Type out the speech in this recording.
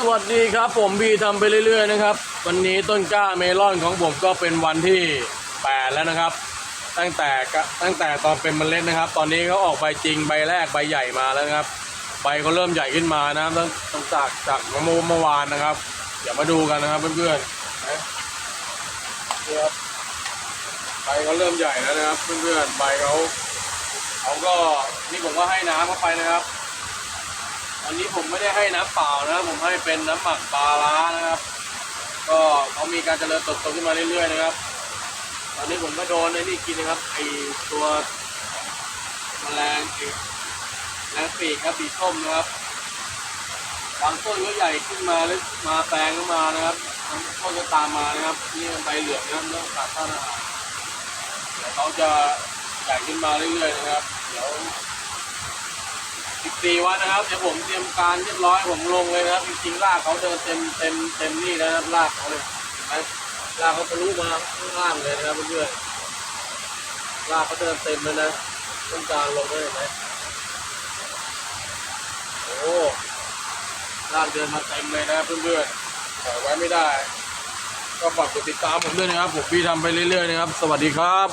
สวัสดีครับผมบีทำไปเรื่อยๆนะครับ วันนี้ต้นกล้าเมลอนของผมก็เป็นวันที่ 8 แล้วนะครับ ตั้งแต่ตั้งแต่ตอนเป็นเมล็ดนะครับ ตอนนี้เขาออกใบจริงใบแรกใบใหญ่มาแล้วครับ ใบเขาเริ่มใหญ่ขึ้นมานะครับตั้งตั้งจากจากเมื่อเมื่อวานนะครับ เดี๋ยวมาดูกันนะครับเพื่อนๆนะนี่ครับใบเขาเริ่มใหญ่แล้วนะครับ เพื่อนๆใบเขาเขาก็นี่ผมก็ให้น้ำเข้าไปนะครับ อันนี้ผมไม่ได้ให้น้ำเปล่านะผมให้เป็นน้ำหมักปลาร้านะครับ ก็เขามีการเจริญเติบโตขึ้นมาเรื่อยๆนะครับ ตอนนี้ผมก็โดนไอ้นี่กินนะครับไอตัวแมลงไอ้แมลงปีกครับปีกส้มนะครับบางต้นก็ใหญ่ขึ้นมาหรือมาแปลงขึ้นมานะครับต้นก็ตามมานะครับนี่มันใบเหลืองนะครับเรื่องขาดต้านอาหารเดี๋ยวเขาจะใหญ่ขึ้นมาเรื่อยๆนะครับ เดี๋ยว14วันนะครับเดี๋ยวผมเตรียมการเรียบร้อยผมลงเลยนะครับจริงๆรากเขาเดินเต็มเต็มเต็มนี่แล้วนะครับรากเขาเลยเห็นไหมรากเขาทะลุมาข้างล่างเลยนะครับเพื่อนๆรากเขาเดินเต็มเลยนะต้องการลงเลยเห็นไหมโอ้รากเดินมาเต็มเลยนะเพื่อนๆปล่อยไว้ไม่ได้ ก็ฝากกดติดตามผมด้วยนะครับผมพี่ทำไปเรื่อยๆนะครับ สวัสดีครับ